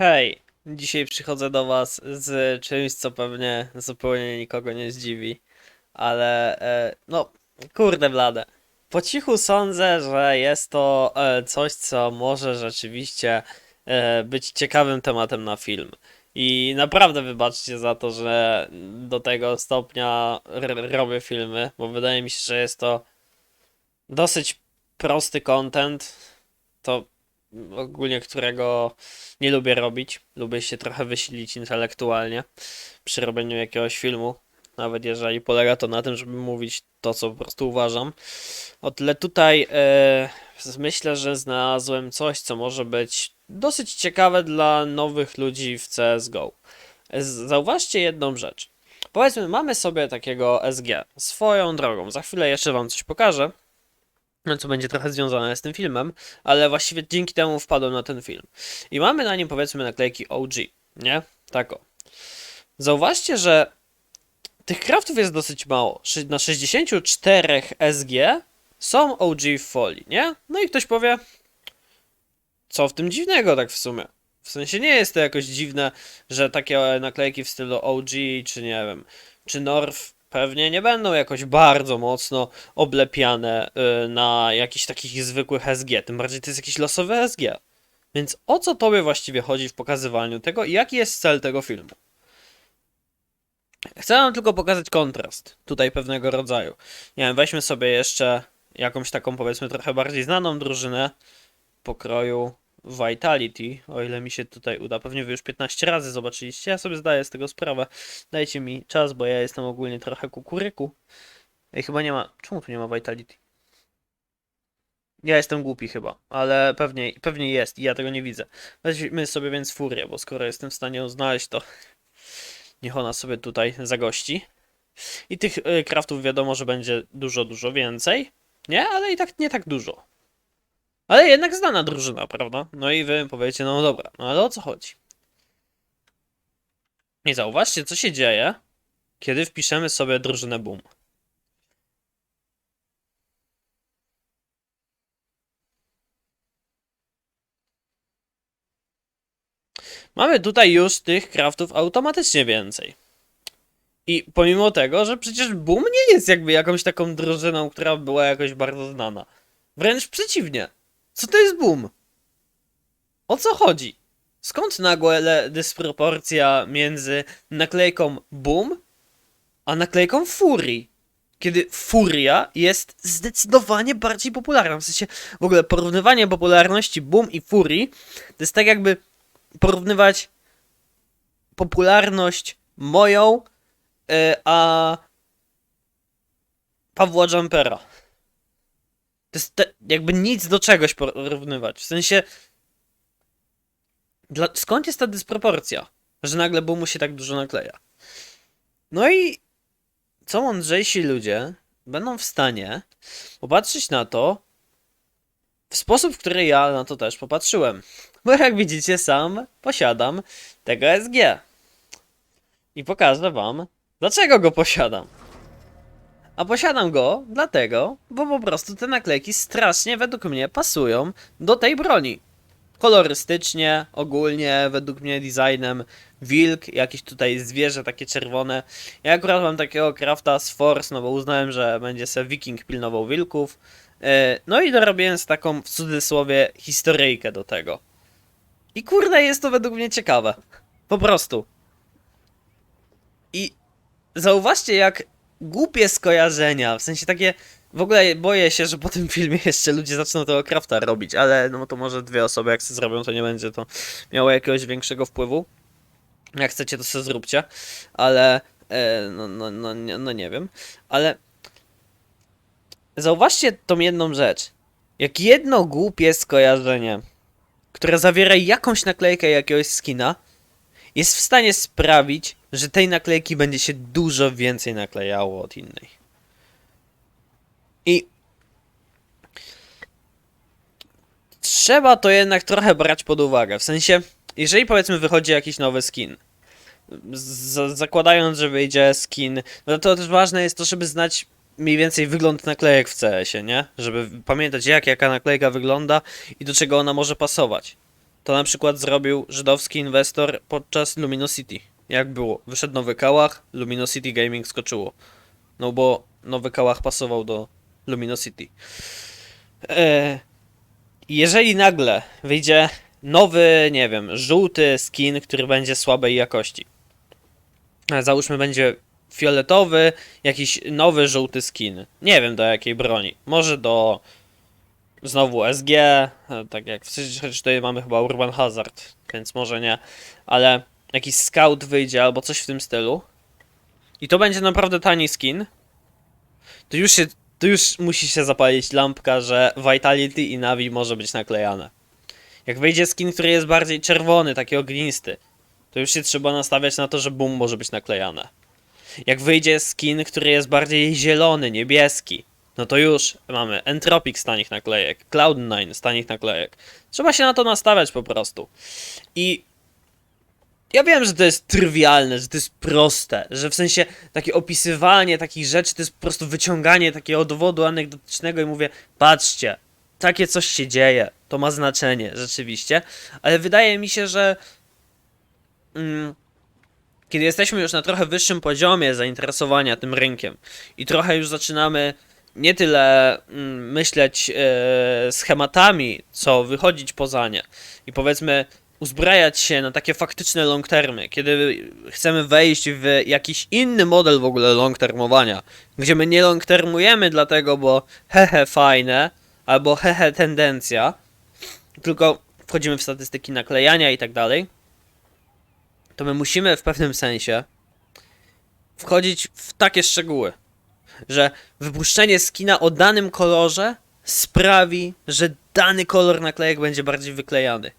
Hej, dzisiaj przychodzę do Was z czymś, co pewnie zupełnie nikogo nie zdziwi, ale e, no, kurde blade. Po cichu sądzę, że jest to e, coś, co może rzeczywiście e, być ciekawym tematem na film. I naprawdę wybaczcie za to, że do tego stopnia robię filmy, bo wydaje mi się, że jest to dosyć prosty content. To ogólnie którego nie lubię robić. Lubię się trochę wysilić intelektualnie przy robieniu jakiegoś filmu. Nawet jeżeli polega to na tym, żeby mówić to, co po prostu uważam. O tyle tutaj e, myślę, że znalazłem coś, co może być dosyć ciekawe dla nowych ludzi w CSGO. Zauważcie jedną rzecz. Powiedzmy, mamy sobie takiego SG. Swoją drogą. Za chwilę jeszcze Wam coś pokażę. Co będzie trochę związane z tym filmem, ale właściwie dzięki temu wpadłem na ten film. I mamy na nim powiedzmy naklejki OG, nie? Tak o. Zauważcie, że tych craftów jest dosyć mało. Na 64 SG są OG w folii, nie? No i ktoś powie, co w tym dziwnego tak w sumie? W sensie nie jest to jakoś dziwne, że takie naklejki w stylu OG, czy nie wiem, czy North pewnie nie będą jakoś bardzo mocno oblepiane y, na jakichś takich zwykłych SG, tym bardziej to jest jakiś losowy SG. Więc o co tobie właściwie chodzi w pokazywaniu tego i jaki jest cel tego filmu? Chcę wam tylko pokazać kontrast, tutaj pewnego rodzaju. Nie wiem, weźmy sobie jeszcze jakąś taką powiedzmy trochę bardziej znaną drużynę pokroju Vitality, o ile mi się tutaj uda. Pewnie wy już 15 razy zobaczyliście, ja sobie zdaję z tego sprawę. Dajcie mi czas, bo ja jestem ogólnie trochę kukuryku. Ej, chyba nie ma. Czemu tu nie ma Vitality? Ja jestem głupi chyba, ale pewnie, pewnie jest i ja tego nie widzę. Weźmy sobie więc furię, bo skoro jestem w stanie ją znaleźć, to niech ona sobie tutaj zagości. I tych y, craftów wiadomo, że będzie dużo, dużo więcej. Nie, ale i tak nie tak dużo. Ale jednak znana drużyna, prawda? No i wy powiecie, no dobra, no ale o co chodzi? I zauważcie, co się dzieje, kiedy wpiszemy sobie drużynę Boom. Mamy tutaj już tych craftów automatycznie więcej. I pomimo tego, że przecież Boom nie jest jakby jakąś taką drużyną, która była jakoś bardzo znana. Wręcz przeciwnie. Co to jest Boom? O co chodzi? Skąd nagłe dysproporcja między naklejką Boom a naklejką Fury? Kiedy Furia jest zdecydowanie bardziej popularna. W sensie w ogóle porównywanie popularności Boom i Fury to jest tak jakby porównywać popularność moją y, a Pawła Jumpera. To jest te, jakby nic do czegoś porównywać. W sensie. Dla, skąd jest ta dysproporcja? Że nagle Boomu się tak dużo nakleja. No i co mądrzejsi ludzie będą w stanie popatrzeć na to w sposób, w który ja na to też popatrzyłem. Bo jak widzicie, sam posiadam tego SG. I pokażę wam, dlaczego go posiadam. A posiadam go dlatego, bo po prostu te naklejki strasznie według mnie pasują do tej broni. Kolorystycznie, ogólnie, według mnie designem, wilk, jakieś tutaj zwierzę takie czerwone. Ja akurat mam takiego crafta z Force, no bo uznałem, że będzie se wiking pilnował wilków. Yy, No i dorobiłem z taką, w cudzysłowie, historyjkę do tego. I kurde, jest to według mnie ciekawe. Po prostu. I zauważcie, jak głupie skojarzenia, w sensie takie. W ogóle boję się, że po tym filmie jeszcze ludzie zaczną tego crafta robić, ale no to może dwie osoby jak sobie zrobią, to nie będzie to miało jakiegoś większego wpływu. Jak chcecie, to sobie zróbcie, ale e, no, no, no, no nie wiem, ale zauważcie tą jedną rzecz. Jak jedno głupie skojarzenie, które zawiera jakąś naklejkę jakiegoś skina, jest w stanie sprawić, że tej naklejki będzie się dużo więcej naklejało od innej. I trzeba to jednak trochę brać pod uwagę. W sensie, jeżeli powiedzmy wychodzi jakiś nowy skin, z- zakładając, że wyjdzie skin, no to też ważne jest to, żeby znać mniej więcej wygląd naklejek w CS-ie, nie? Żeby pamiętać jak jaka naklejka wygląda i do czego ona może pasować. to na przykład zrobił żydowski inwestor podczas Luminosity. Jak było? Wyszedł nowy kałach, Luminosity Gaming skoczyło. No bo nowy kałach pasował do Luminosity. E, jeżeli nagle wyjdzie nowy, nie wiem, żółty skin, który będzie słabej jakości. E, Załóżmy, będzie fioletowy, jakiś nowy żółty skin. Nie wiem do jakiej broni. Może do znowu SG, e, tak jak w sensie tutaj mamy chyba Urban Hazard, więc może nie, ale jakiś scout wyjdzie albo coś w tym stylu. I to będzie naprawdę tani skin. To już się, to już musi się zapalić lampka, że Vitality i Navi może być naklejane. Jak wyjdzie skin, który jest bardziej czerwony, taki ognisty, to już się trzeba nastawiać na to, że boom może być naklejane. Jak wyjdzie skin, który jest bardziej zielony, niebieski, no to już mamy Entropic z tanich naklejek, Cloud9 z tanich naklejek. Trzeba się na to nastawiać po prostu. I ja wiem, że to jest trywialne, że to jest proste, że w sensie takie opisywanie takich rzeczy to jest po prostu wyciąganie takiego dowodu anegdotycznego i mówię, patrzcie, takie coś się dzieje, to ma znaczenie rzeczywiście, ale wydaje mi się, że mm, kiedy jesteśmy już na trochę wyższym poziomie zainteresowania tym rynkiem i trochę już zaczynamy nie tyle mm, myśleć e, schematami, co wychodzić poza nie i powiedzmy uzbrajać się na takie faktyczne long termy, kiedy chcemy wejść w jakiś inny model w ogóle long termowania, gdzie my nie long termujemy dlatego, bo hehe fajne, albo hehe tendencja, tylko wchodzimy w statystyki naklejania i tak dalej, to my musimy w pewnym sensie wchodzić w takie szczegóły, że wypuszczenie skina o danym kolorze sprawi, że dany kolor naklejek będzie bardziej wyklejany.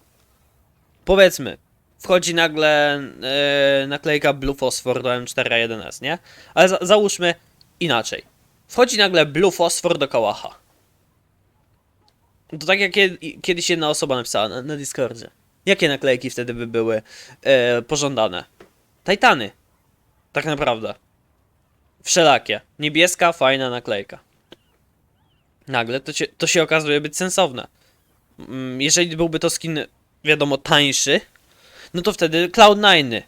Powiedzmy, wchodzi nagle e, naklejka Blue Phosphor do M4A1S, nie? Ale za, załóżmy inaczej. Wchodzi nagle Blue Phosphor do Kałacha. To tak jak kied- kiedyś jedna osoba napisała na, na Discordzie. Jakie naklejki wtedy by były e, pożądane? Titany. Tak naprawdę. Wszelakie. Niebieska, fajna naklejka. Nagle to się, to się okazuje być sensowne. Mm, Jeżeli byłby to skin, wiadomo, tańszy, no to wtedy Cloud9,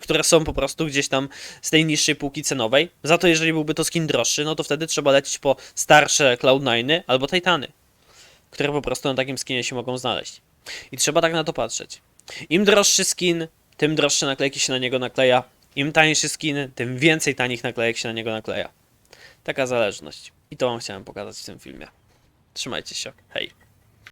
które są po prostu gdzieś tam z tej niższej półki cenowej. Za to, jeżeli byłby to skin droższy, no to wtedy trzeba lecieć po starsze Cloud9 albo Titany, które po prostu na takim skinie się mogą znaleźć. I trzeba tak na to patrzeć. Im droższy skin, tym droższe naklejki się na niego nakleja. Im tańszy skin, tym więcej tanich naklejek się na niego nakleja. Taka zależność. I to wam chciałem pokazać w tym filmie. Trzymajcie się. Hej.